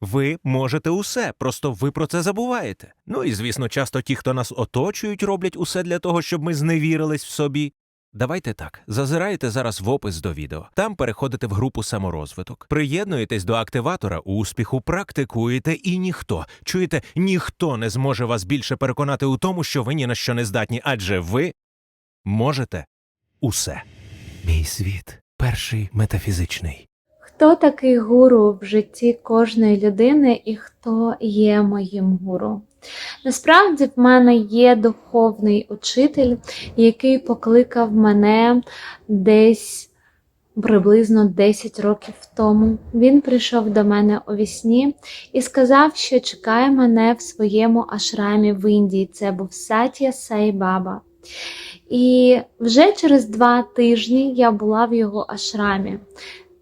Ви можете усе, просто ви про це забуваєте. Ну і звісно, часто ті, хто нас оточують, роблять усе для того, щоб ми зневірились в собі. Давайте так, зазирайте зараз в опис до відео. Там переходите в групу саморозвиток, приєднуєтесь до активатора успіху, практикуєте, і ніхто, чуєте, ніхто не зможе вас більше переконати у тому, що ви ні на що не здатні, адже ви можете усе. Мій світ перший метафізичний. Хто такий гуру в житті кожної людини і хто є моїм гуру? Насправді в мене є духовний учитель, який покликав мене десь приблизно 10 років тому. Він прийшов до мене у вісні і сказав, що чекає мене в своєму ашрамі в Індії. Це був Сатія Сай Баба. І вже через два тижні я була в його ашрамі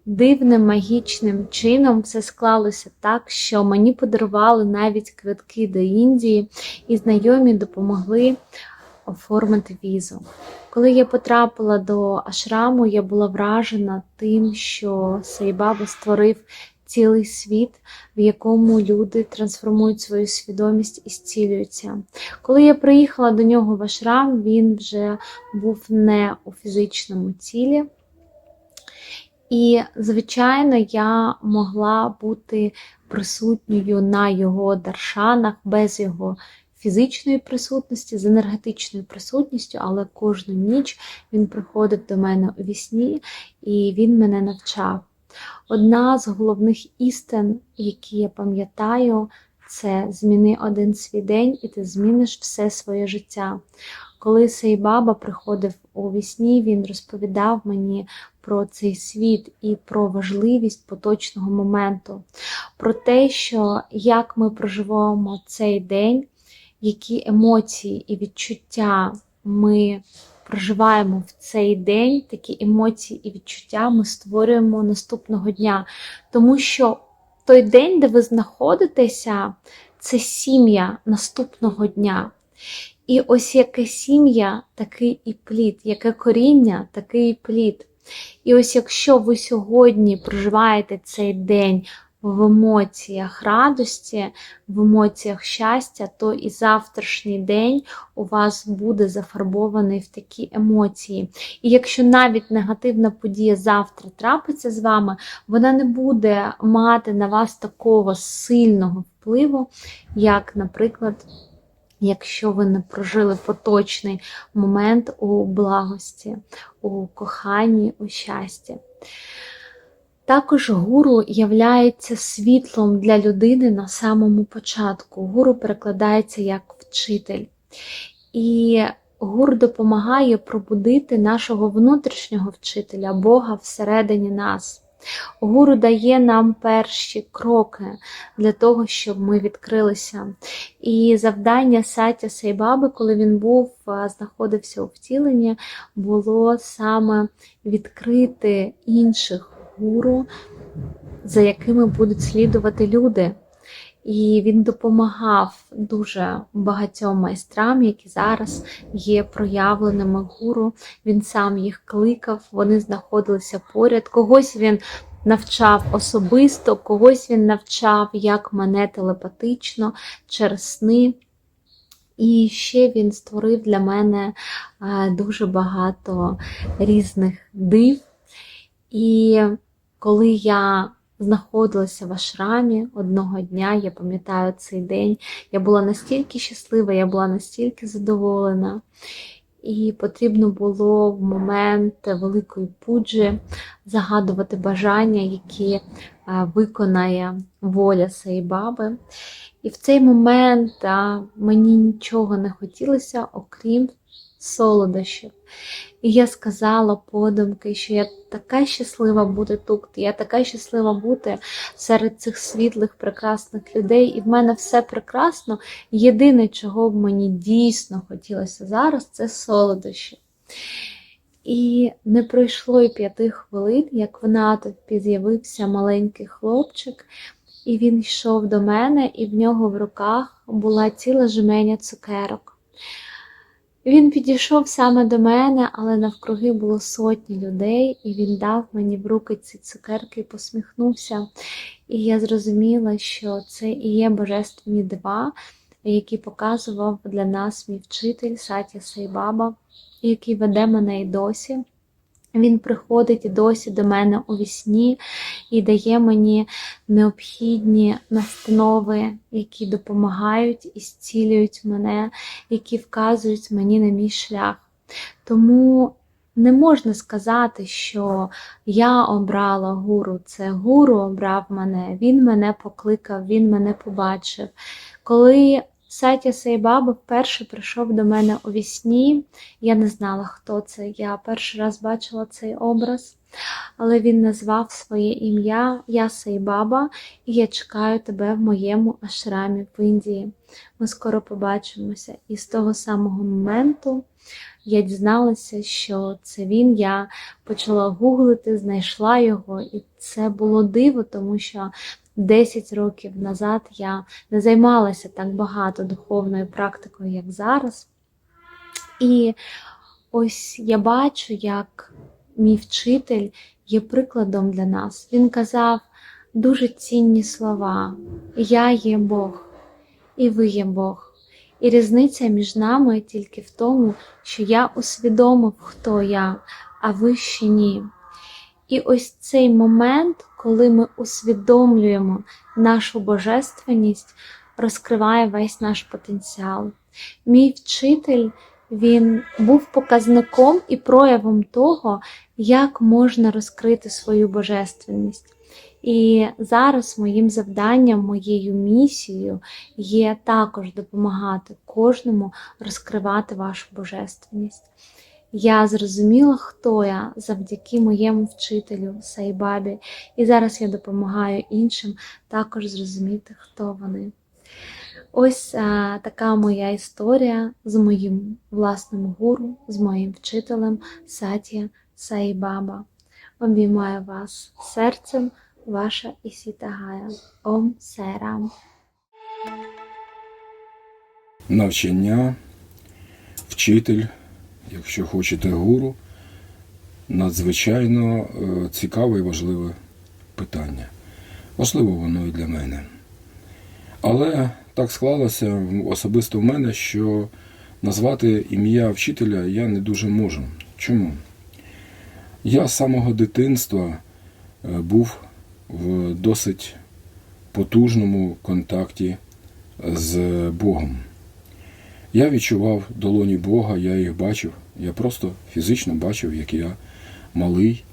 дивним магічним чином все склалося так, що мені подарували навіть квитки до Індії, і знайомі допомогли оформити візу. Коли я потрапила до ашраму, я була вражена тим, що Сайбаба створив цілий світ, в якому люди трансформують свою свідомість і зцілюються. Коли я приїхала до нього в ашрам, він вже був не у фізичному тілі. І, звичайно, я могла бути присутньою на його даршанах без його фізичної присутності, з енергетичною присутністю, але кожну ніч він приходив до мене у вісні і він мене навчав. Одна з головних істин, які я пам'ятаю, це зміни один свій день, і ти зміниш все своє життя. Коли цей баба приходив у вісні, він розповідав мені про цей світ і про важливість поточного моменту, про те, що як ми проживаємо цей день, які емоції і відчуття ми проживаємо в цей день, такі емоції і відчуття ми створюємо наступного дня. Тому що той день, де ви знаходитеся, це сім'я наступного дня. І ось яке сім'я, такий і плід, яке коріння, такий і плід. І ось якщо ви сьогодні проживаєте цей день в емоціях радості, в емоціях щастя, то і завтрашній день у вас буде зафарбований в такі емоції. І якщо навіть негативна подія завтра трапиться з вами, вона не буде мати на вас такого сильного впливу, як, наприклад, якщо ви не прожили поточний момент у благості, у коханні, у щасті. Також гуру являється світлом для людини на самому початку. Гуру перекладається як вчитель. І гуру допомагає пробудити нашого внутрішнього вчителя, Бога всередині нас. Гуру дає нам перші кроки для того, щоб ми відкрилися. І завдання Сатя Сайбаби, коли він був, знаходився у втіленні, було саме відкрити інших гуру, за якими будуть слідувати люди. І він допомагав дуже багатьом майстрам, які зараз є проявленими гуру. Він сам їх кликав, вони знаходилися поряд. Когось він навчав особисто, когось він навчав, як мене телепатично, через сни. І ще він створив для мене дуже багато різних див. І коли я знаходилася в ашрамі одного дня, я пам'ятаю цей день, я була настільки щаслива, я була настільки задоволена. І потрібно було в момент великої пуджі загадувати бажання, які виконає воля Сайбаби. І в цей момент мені нічого не хотілося, окрім солодощів. І я сказала подумки, що я така щаслива бути тут, я така щаслива бути серед цих світлих, прекрасних людей, і в мене все прекрасно. Єдине, чого б мені дійсно хотілося зараз, це солодощі. І не пройшло й п'яти хвилин, як в натовпі з'явився маленький хлопчик, і він йшов до мене, і в нього в руках була ціла жменя цукерок. Він підійшов саме до мене, але навкруги було сотні людей, і він дав мені в руки ці цукерки і посміхнувся. І я зрозуміла, що це і є божественні дива, які показував для нас мій вчитель Сатя Сайбаба, який веде мене і досі. Він приходить досі до мене у вісні і дає мені необхідні настанови, які допомагають і зцілюють мене, які вказують мені на мій шлях. Тому не можна сказати, що я обрала гуру, це гуру обрав мене, він мене покликав, він мене побачив. Коли Сатя Сайбаба вперше прийшов до мене у вісні, я не знала, хто це. Я перший раз бачила цей образ, але він назвав своє ім'я Я Сайбаба, і я чекаю тебе в моєму ашрамі в Індії. Ми скоро побачимося. І з того самого моменту я дізналася, що це він. Я почала гуглити, знайшла його, і це було диво, тому що 10 років назад я не займалася так багато духовною практикою, як зараз. І ось я бачу, як мій вчитель є прикладом для нас. Він казав дуже цінні слова: Я є Бог, і ви є Бог. І різниця між нами тільки в тому, що я усвідомив, хто я, а ви ще ні. І ось цей момент, коли ми усвідомлюємо нашу божественність, розкриває весь наш потенціал. Мій вчитель він був показником і проявом того, як можна розкрити свою божественність. І зараз моїм завданням, моєю місією є також допомагати кожному розкривати вашу божественність. Я зрозуміла, хто я завдяки моєму вчителю Сайбабі, і зараз я допомагаю іншим також зрозуміти, хто вони. Ось а, така моя історія з моїм власним гуру, з моїм вчителем Сатія Сайбаба. Обіймаю вас серцем, ваша Ісіта Гая. Ом Серам. навчання, вчитель, якщо хочете, гуру, надзвичайно е, цікаве і важливе питання. Важливо воно і для мене. Але так склалося особисто в мене, що назвати ім'я вчителя я не дуже можу. Чому? Я з самого дитинства е, був в досить потужному контакті з Богом. Я відчував долоні Бога, я їх бачив. Я просто фізично бачив, як я малий,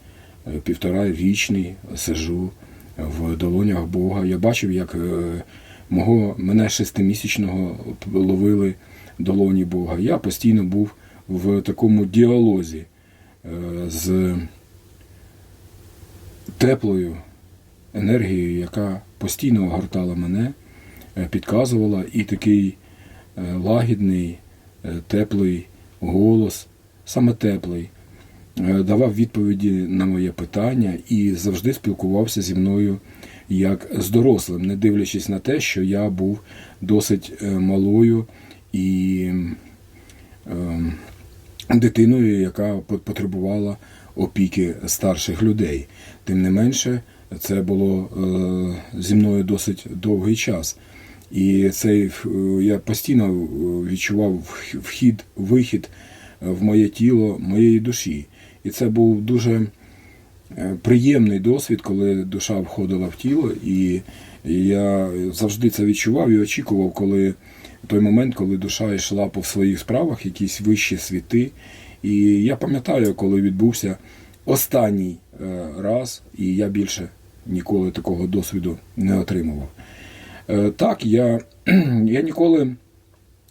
е, півтора річний, сижу в долонях Бога. Я бачив, як е, мого мене шестимісячного ловили долоні Бога. Я постійно був в такому діалозі е, з теплою енергією, яка постійно огортала мене, підказувала, і такий лагідний, е, теплий голос, саме теплий, е, давав відповіді на моє питання і завжди спілкувався зі мною як з дорослим, не дивлячись на те, що я був досить е, малою і ем, дитиною, яка по- потребувала опіки старших людей. Тим не менше, це було е, зі мною досить довгий час. І цей е, я постійно е, відчував вхід, вихід е, в моє тіло, моєї душі. І це був дуже приємний досвід, коли душа входила в тіло, і я завжди це відчував і очікував, коли той момент, коли душа йшла по своїх справах, якісь вищі світи. І я пам'ятаю, коли відбувся останній раз, і я більше ніколи такого досвіду не отримував. Е, Так, я, я ніколи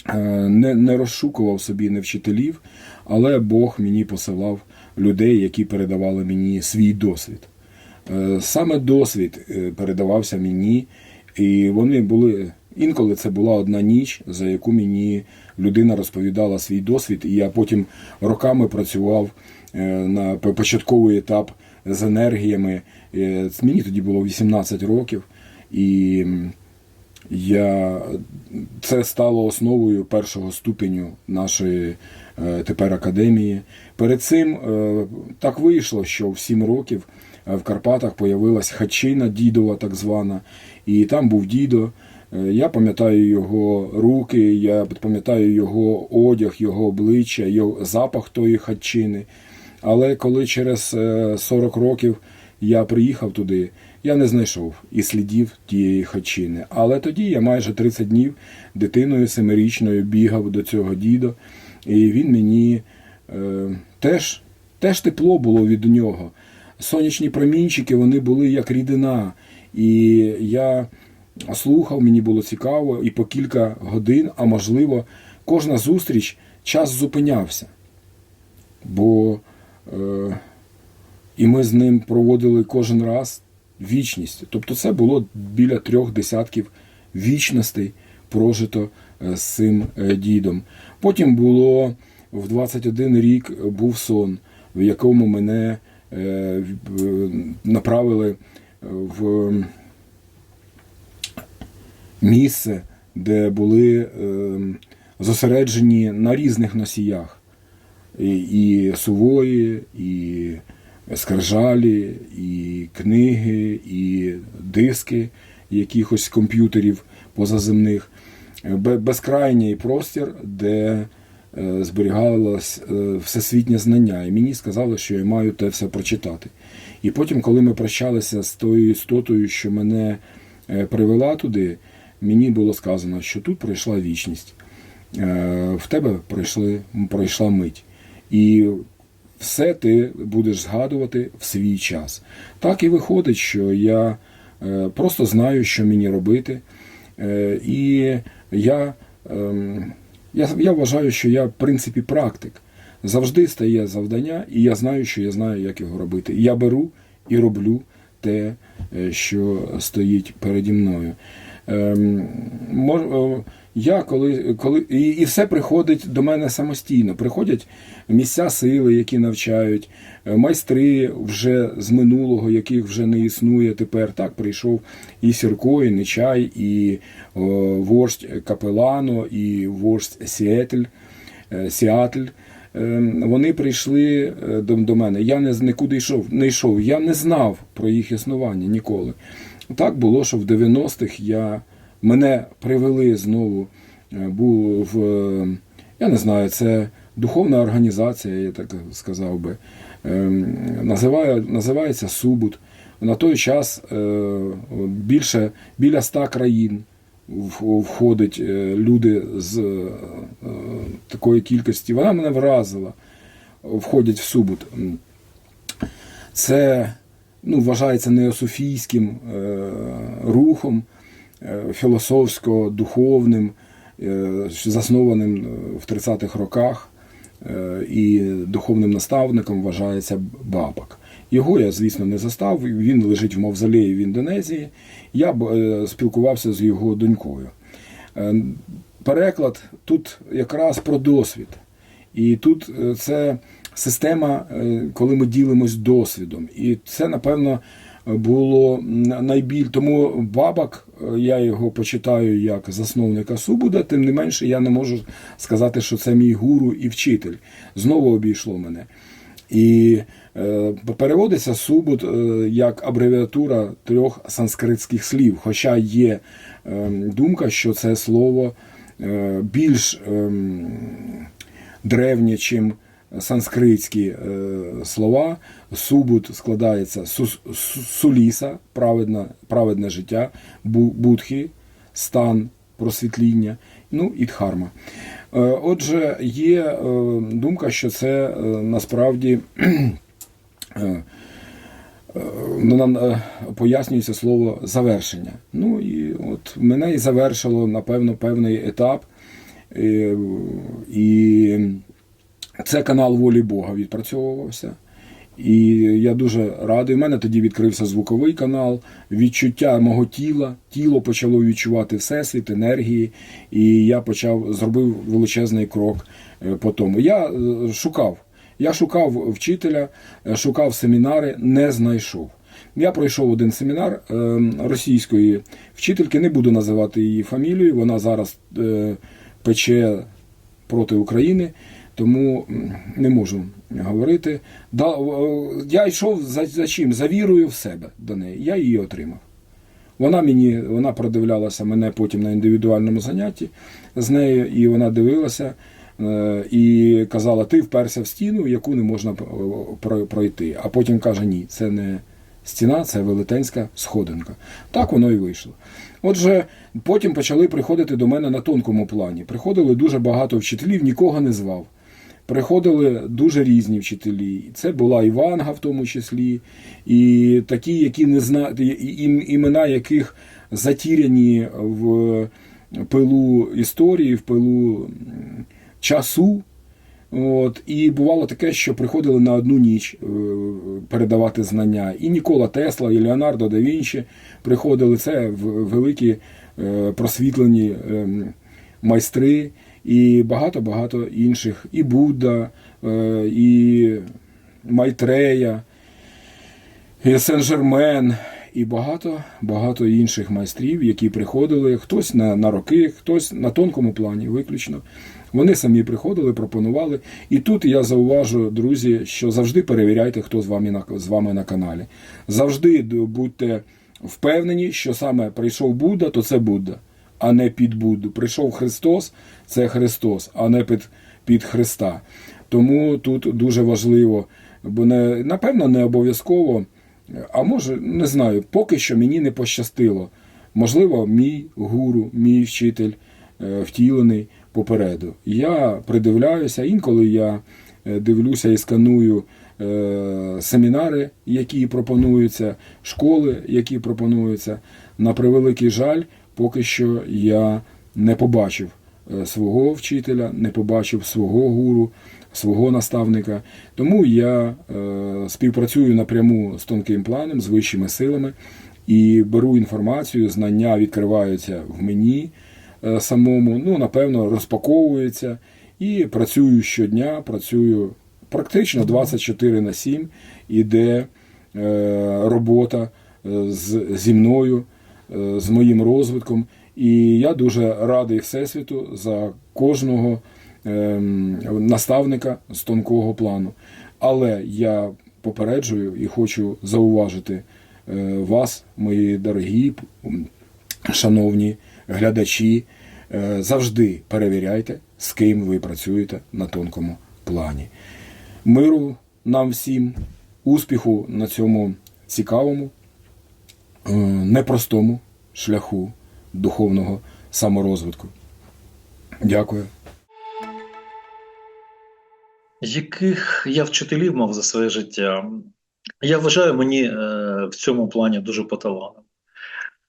е, не, не розшукував собі не вчителів, але Бог мені посилав людей, які передавали мені свій досвід. Е, Саме досвід передавався мені, і вони були. Інколи це була одна ніч, за яку мені людина розповідала свій досвід, і я потім роками працював на початковий етап з енергіями. Мені тоді було 18 років, і Я, це стало основою першого ступеню нашої е, тепер академії. Перед цим е, так вийшло, що в 7 років е, в Карпатах появилась хатчина дідова, так звана, і там був дідо. Я пам'ятаю його руки, я пам'ятаю його одяг, його обличчя, його запах тої хатчини. Але коли через е, 40 років я приїхав туди, я не знайшов і слідів тієї хатчини. Але тоді я майже 30 днів дитиною семирічною бігав до цього діда, і він мені е, теж, теж тепло було від нього. Сонячні промінчики вони були як рідина. І я слухав, мені було цікаво, і по кілька годин, а можливо, кожна зустріч час зупинявся. Бо е, і ми з ним проводили кожен раз вічність. Тобто це було біля трьох десятків вічностей прожито е, з цим е, дідом. Потім було в 21 рік був сон, в якому мене е, направили в місце, де були зосереджені на різних носіях. І, і сувої, і скаржалі, і книги, і диски якихось комп'ютерів позаземних. Безкрайній простір, де е, зберігалось е, всесвітнє знання. І мені сказали, що я маю те все прочитати. І потім, коли ми прощалися з тою істотою, що мене е, привела туди, мені було сказано, що тут пройшла вічність. В тебе пройшли, пройшла мить. І все ти будеш згадувати в свій час. Так і виходить, що я е, просто знаю, що мені робити. Е, І я, ем, я, я вважаю, що я, в принципі, практик. Завжди стає завдання, і я знаю, що я знаю, як його робити. Я беру і роблю те, е, що стоїть переді мною. Ем, е, Я коли, коли і, і все приходить до мене самостійно. Приходять місця сили, які навчають, е, майстри вже з минулого, яких вже не існує тепер. Так прийшов і Сірко, і Нечай, і о, вождь Капелано, і вождь Сіетль, е, Сіатль. Е, Вони прийшли до, до мене. Я не нікуди йшов, не йшов. Я не знав про їх існування ніколи. Так було, що в 90-х я, мене привели знову, е, був е, я не знаю, це духовна організація, я так сказав би. Ем, Називає, називається Субут. На той час е, більше біля ста країн входить люди з такої кількості. Вона мене вразила. Входять в Субут. Це ну, вважається неософійським е, рухом, е, філософсько-духовним, е, заснованим в 30-х роках. І духовним наставником вважається Бабак. Його я, звісно, не застав. Він лежить в мавзолеї в Індонезії. Я б, спілкувався з його донькою. Переклад тут якраз про досвід. І тут це система, е, коли ми ділимось досвідом. І це, напевно, було н- найбіль. Тому бабак, е, я його почитаю як засновника Субуда, тим не менше я не можу сказати, що це мій гуру і вчитель. Знову обійшло мене. І е, переводиться Субуд е, як абревіатура трьох санскритських слів. Хоча є е, думка, що це слово е, більш е, древнє, чим санскритські е, слова. Субуд складається су- су- суліса, праведна, праведне життя, будхи, стан просвітління, ну і дхарма. Е, Отже, є е, думка, що це насправді ну, нам пояснюється слово завершення. Ну і от мене і завершило, напевно, певний етап. І це канал волі Бога відпрацьовувався. І я дуже радий. У мене тоді відкрився звуковий канал, відчуття мого тіла. Тіло почало відчувати всесвіт, енергії, і я почав зробив величезний крок е, по тому. Я е, шукав. Я шукав вчителя, е, шукав семінари, не знайшов. Я пройшов один семінар російської вчительки, не буду називати її фамілію, вона зараз пече проти України, тому не можу говорити. Да, я йшов за, за чим? За вірою в себе до неї. Я її отримав. Вона мені вона продивлялася мене потім на індивідуальному занятті з нею, і вона дивилася е, і казала: ти вперся в стіну, яку не можна пройти. А потім каже: ні, це не стіна, це велетенська сходинка. Так воно і вийшло. Отже, потім почали приходити до мене на тонкому плані. Приходили дуже багато вчителів, нікого не звав. Приходили дуже різні вчителі. Це була Іванга в тому числі, і такі, які не знають, імена яких затіряні в пилу історії, в пилу часу. От, і бувало таке, що приходили на одну ніч е, передавати знання. І Нікола Тесла, і Леонардо да Вінчі приходили. Це в- великі е, просвітлені ем, майстри, і багато-багато інших. І Будда, е, і Майтрея, і Сен-Жермен, і багато багато інших майстрів, які приходили хтось на, на роки, хтось на тонкому плані, виключно. Вони самі приходили, пропонували. І тут я зауважу, друзі, що завжди перевіряйте, хто з вами на з вами на каналі. Завжди будьте впевнені, що саме прийшов Будда, то це Будда, а не під Будду. Прийшов Христос, це Христос, а не під, під Христа. Тому тут дуже важливо, бо не напевно не обов'язково. А може, не знаю, поки що мені не пощастило. Можливо, мій гуру, мій вчитель е, втілений попереду. Я придивляюся, інколи я е, дивлюся і сканую е, семінари, які пропонуються, школи, які пропонуються. На превеликий жаль, поки що я не побачив е, свого вчителя, не побачив свого гуру, свого наставника. Тому я е, співпрацюю напряму з тонким планом, з вищими силами і беру інформацію, знання відкриваються в мені е, самому, ну, напевно, розпаковуються і працюю щодня, працюю практично 24 на 7, іде робота з, зі мною, з моїм розвитком. І я дуже радий Всесвіту за кожного ем, наставника з тонкого плану. Але я попереджую і хочу зауважити е, вас, мої дорогі, шановні глядачі, е, завжди перевіряйте, з ким ви працюєте на тонкому плані. Миру нам всім, успіху на цьому цікавому, е, непростому шляху духовного саморозвитку. Дякую. Яких я вчителів мав за своє життя? Я вважаю, мені е, в цьому плані дуже поталанило.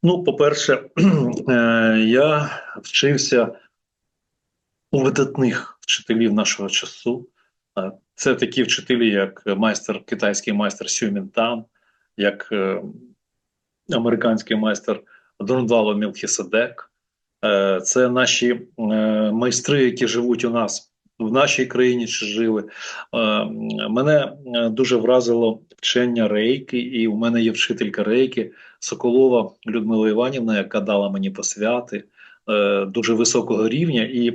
Ну, по-перше, е, я вчився у видатних вчителів нашого часу. Е, Це такі вчителі, як майстер, китайський майстер Сю Мінтан, як е, американський майстер Дурндвало Мілхіседек. Е, Це наші е, майстри, які живуть у нас в нашій країні чи жили. Е, Мене дуже вразило вчення рейки, і у мене є вчителька рейки Соколова Людмила Іванівна, яка дала мені посвяти дуже високого рівня. І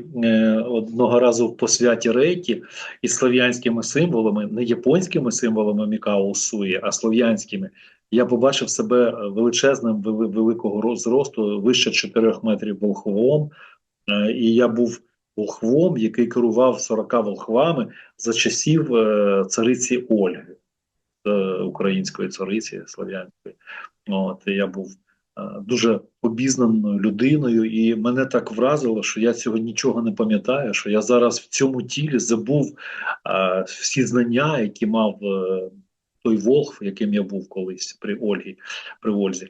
одного разу в посвяті рейки із слов'янськими символами, не японськими символами Мікао Усуї, а слов'янськими. Я побачив себе величезним великого зросту, вище 4 метрів волхвом. Е, І я був волхвом, який керував 40 волхвами за часів е, цариці Ольги, е, української цариці слов'янської. От я був е, дуже обізнаною людиною, і мене так вразило, що я цього нічого не пам'ятаю. Що я зараз в цьому тілі забув е, всі знання, які мав е, той волхв, яким я був колись при Ольгі, при Ользі.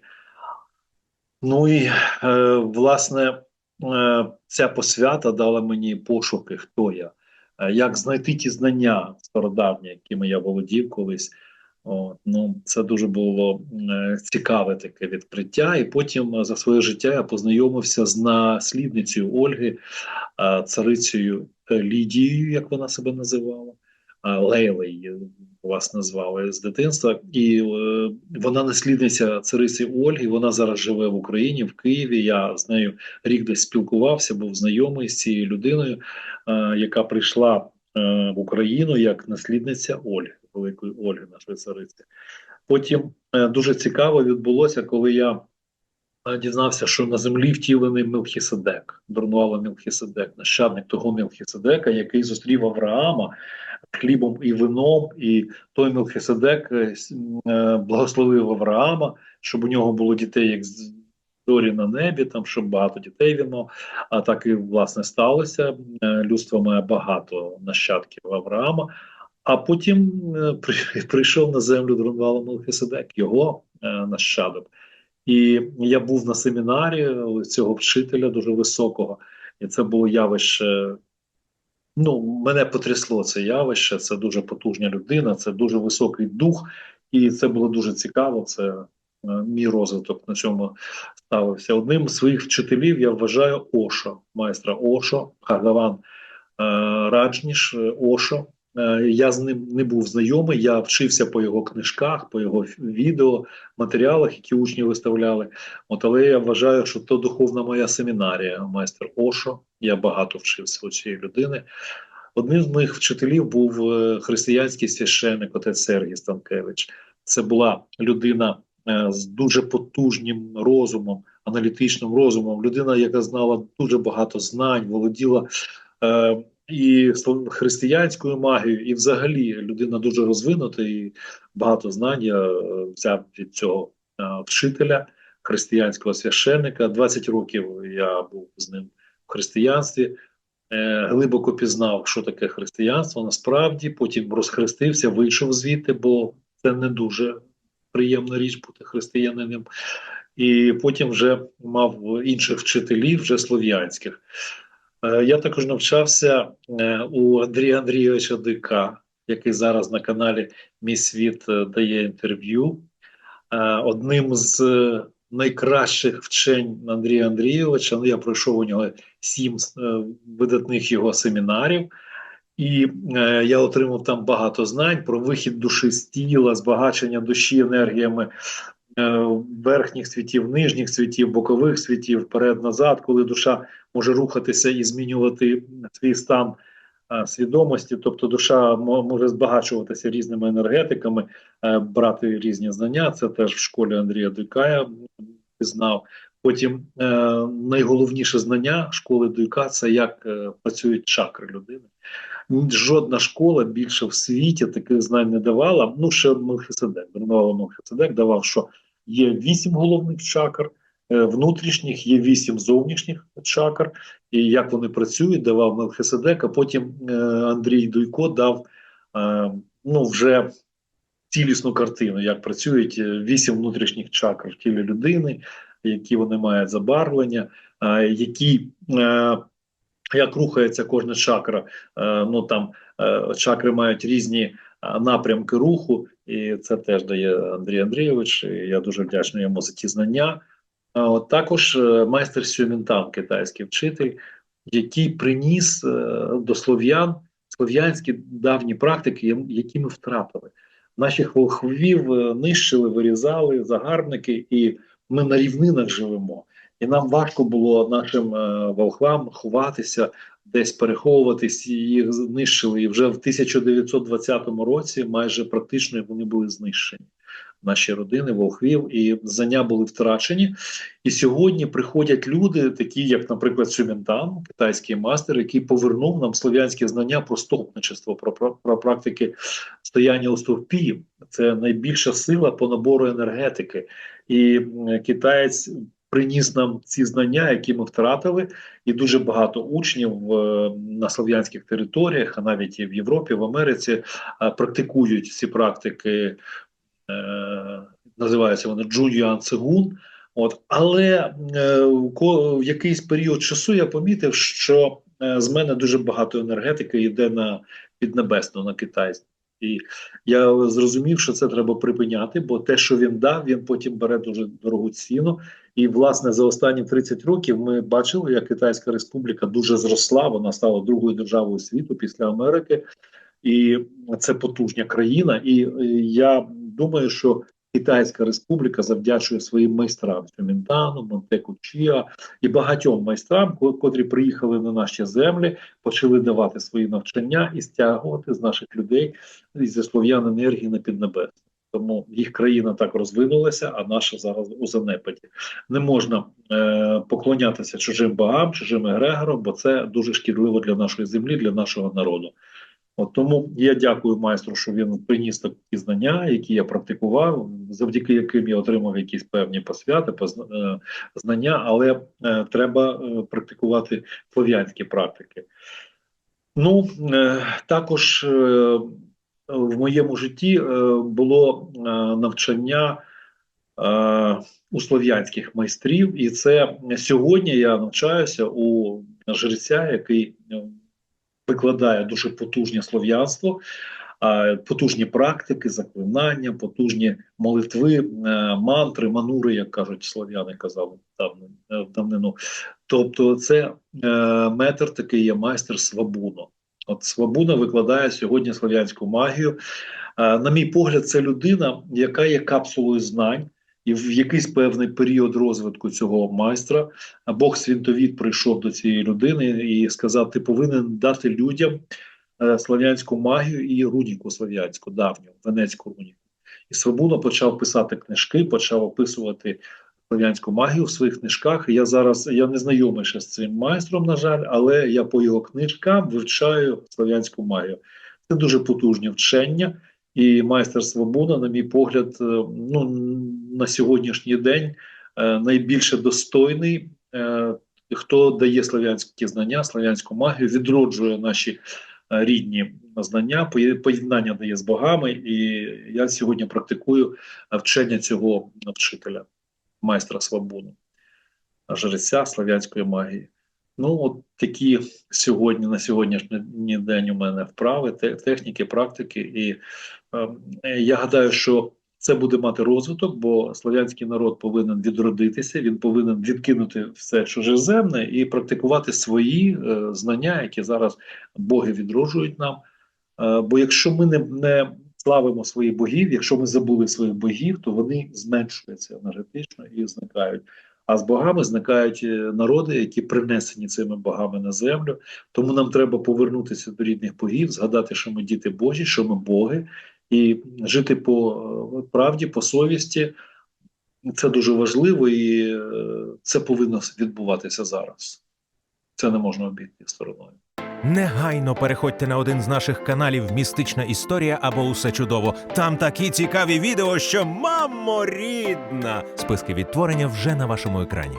Ну і е, власне е, ця посвята дала мені пошуки, хто я, е, як знайти ті знання стародавні, якими я володів колись. От, ну, це дуже було е, цікаве таке відкриття. І потім е, за своє життя я познайомився з наслідницею Ольги, е, царицею е, Лідією, як вона себе називала. Е, Лейла її вас назвали з дитинства, і е, вона наслідниця цариці Ольги. Вона зараз живе в Україні, в Києві. Я з нею рік десь спілкувався, був знайомий з цією людиною, е, яка прийшла в Україну як наслідниця Ольги, великої Ольги, нашої цариці. Потім дуже цікаво відбулося, коли я дізнався, що на землі втілений Мелхіседек, Дурнуала Мелхіседек, нащадник того Мелхіседека, який зустрів Авраама хлібом і вином, і той Мелхіседек е, е, благословив Авраама, щоб у нього було дітей, як зорі на небі, там щоб багато дітей він. А так і власне сталося. Е, Людство має багато нащадків Авраама. А потім прийшов на землю Дронвала Мелхиседек, його нащадок. І я був на семінарі цього вчителя дуже високого, і це було явище. Ну, мене потрясло це явище. Це дуже потужна людина, це дуже високий дух, і це було дуже цікаво. Це е, мій розвиток на цьому ставився. Одним з своїх вчителів я вважаю Ошо, майстра Ошо, Хагаван е, Раджніш е, Ошо. Е, Я з ним не був знайомий. Я вчився по його книжках, по його відео, матеріалах, які учні виставляли. От, але я вважаю, що то духовна моя семінарія, майстер Ошо. Я багато вчився у цієї людини. Одним з моїх вчителів був е, християнський священник отець Сергій Станкевич. Це була людина е, з дуже потужним розумом, аналітичним розумом, людина, яка знала дуже багато знань, володіла і християнською магією, і взагалі людина дуже розвинута і багато знань я е, взяв від цього е, вчителя, християнського священника. 20 років я був з ним в християнстві. Е, глибоко пізнав, що таке християнство. Насправді потім розхрестився, вийшов звідти, бо це не дуже приємна річ бути християнином. І потім вже мав інших вчителів, вже слов'янських. Е, Я також навчався е, у Андрія Андрійовича Дика, який зараз на каналі Мій світ е, дає інтерв'ю. Одним з найкращих вчень Андрія Андрійовича, ну я пройшов у нього сім видатних його семінарів. І я отримав там багато знань про вихід душі з тіла, збагачення душі енергіями верхніх світів, нижніх світів, бокових світів, вперед-назад, коли душа може рухатися і змінювати свій стан е, свідомості, тобто душа може збагачуватися різними енергетиками, е, брати різні знання. Це теж в школі Андрія Дикая пізнав. Потім е, найголовніше знання школи Дуйка це як е, працюють чакри людини. Жодна школа більше в світі таких знань не давала. Ну, ще Мелхиседек, Бернова Мелхиседек давав, що є вісім головних чакр, е, внутрішніх, є вісім зовнішніх чакр, і як вони працюють, давав Мелхиседек, а потім е, Андрій Дуйко дав е, ну, вже цілісну картину, як працюють вісім внутрішніх чакр в тілі людини, які вони мають забарвлення, які як рухається кожна чакра. Ну там чакри мають різні напрямки руху, і це теж дає Андрій Андрійович. Я дуже вдячний йому за ті знання. От також е, майстер Сюмінтан, китайський вчитель, який приніс е, до слов'ян слов'янські давні практики, які ми втратили. Наших волхвів нищили, вирізали загарбники, і ми на рівнинах живемо. І нам важко було нашим е, волхвам ховатися, десь переховуватись, їх знищили. І вже в 1920 році майже практично вони були знищені. Наші родини, волхвів, і знання були втрачені. І сьогодні приходять люди, такі як, наприклад, Сюмінтан, китайський мастер, який повернув нам слов'янські знання про стовпничество, про, про, про практики стояння у стовпі. Це найбільша сила по набору енергетики. І китаєць приніс нам ці знання, які ми втратили, і дуже багато учнів е, на слов'янських територіях, а навіть і в Європі, в Америці, е, практикують ці практики. Е, називаються вони Джуньян Цигун. От, але е, в якийсь період часу я помітив, що е, з мене дуже багато енергетики йде на піднебесну, на китайську. І я зрозумів, що це треба припиняти, бо те, що він дав, він потім бере дуже дорогу ціну. І, власне, за останні 30 років ми бачили, як Китайська Республіка дуже зросла. Вона стала другою державою світу після Америки. і це потужна країна. І е, я думаю, що Китайська Республіка завдячує своїм майстрам Феміндану, Монтеку Чіа і багатьом майстрам, ко- котрі приїхали на наші землі, почали давати свої навчання і стягувати з наших людей зі слов'ян енергії на піднебес. Тому їх країна так розвинулася, а наша зараз у занепаді. Не можна е, поклонятися чужим богам, чужим егрегорам, бо це дуже шкідливо для нашої землі, для нашого народу. От тому я дякую майстру, що він приніс такі знання, які я практикував, завдяки яким я отримав якісь певні посвяти, е, знання, але е, треба е, практикувати слов'янські практики. Ну, також в моєму житті було навчання у слов'янських майстрів, і це сьогодні я навчаюся у жреця, який викладає дуже потужне слов'янство, потужні практики, заклинання, потужні молитви, е, мантри, манури, як кажуть слов'яни, казали давно, е, в давнину. Тобто, це е, метр такий є майстер Свабуно. От Свабуна викладає сьогодні слов'янську магію. На мій погляд, це людина, яка є капсулою знань, і в якийсь певний період розвитку цього майстра Бог свінтовід прийшов до цієї людини і сказав: ти повинен дати людям е, слав'янську магію і руніку слав'янську, давню, венецьку руніку. І Свабуна почав писати книжки, почав описувати слав'янську магію в своїх книжках. Я зараз я не знайомий ще з цим майстром, на жаль, але я по його книжкам вивчаю слав'янську магію. Це дуже потужні вчення. І майстер Свобода, на мій погляд, е, ну на сьогоднішній день е, найбільше достойний, е, хто дає слав'янські знання, слав'янську магію, відроджує наші рідні знання, поєднання дає з богами. І я сьогодні практикую вчення цього вчителя, майстра Свободу, жреця слав'янської магії. Ну, от такі сьогодні на сьогоднішній день у мене вправи, те- техніки, практики. І е, я гадаю, що це буде мати розвиток, бо слов'янський народ повинен відродитися, він повинен відкинути все чужеземне і практикувати свої е, знання, які зараз боги відроджують нам. Е, бо якщо ми не, не славимо своїх богів, якщо ми забули своїх богів, то вони зменшуються енергетично і зникають. А з богами зникають е, народи, які принесені цими богами на землю. Тому нам треба повернутися до рідних богів, згадати, що ми діти Божі, що ми боги, і жити по е, правді, по совісті. Це дуже важливо, і е, це повинно відбуватися зараз. Це не можна обійти стороною. Негайно переходьте на один з наших каналів Містична історія або Усе чудово. Там такі цікаві відео, що мамо рідна. Списки відтворення вже на вашому екрані.